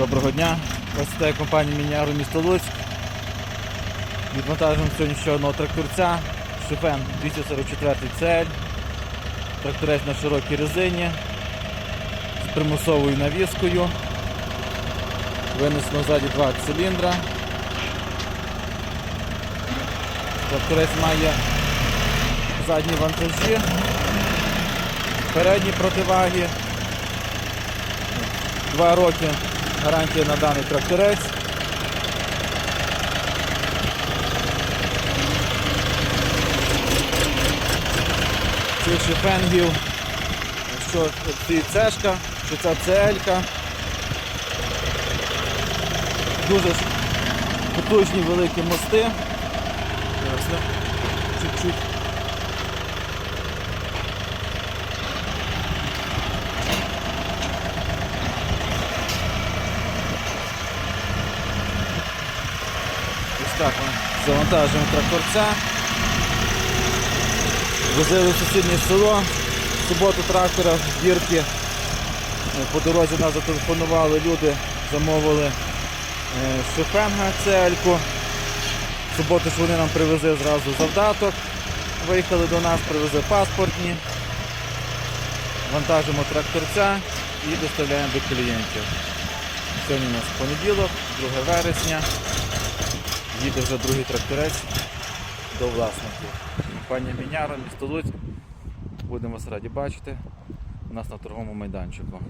Доброго дня. Вас компанія Міняру місто Луцьк. Відвантажуємо сьогодні ще одного тракторця. Шифен 244 цель. Тракторець на широкій резині з примусовою навіскою. Винесено ззаді два циліндра. Тракторець має задні вантажі, передні противаги. Два роки гарантія на даний тракторець. Цих шифенгів, що це цешка, що це целька. Дуже потужні великі мости. Чуть-чуть. Так завантажуємо тракторця. Возили в сусіднє село. В суботу трактора в бірки. По дорозі нас зателефонували люди, замовили е, шифенга цельку. В суботу ж вони нам привезли зразу завдаток. Виїхали до нас, привезли паспортні. Вантажимо тракторця і доставляємо до клієнтів. Сьогодні у нас понеділок, 2 вересня. Їде вже другий тракторець до власників. Компанія Міняра, місто Луць. Будемо вас раді бачити у нас на торговому майданчику.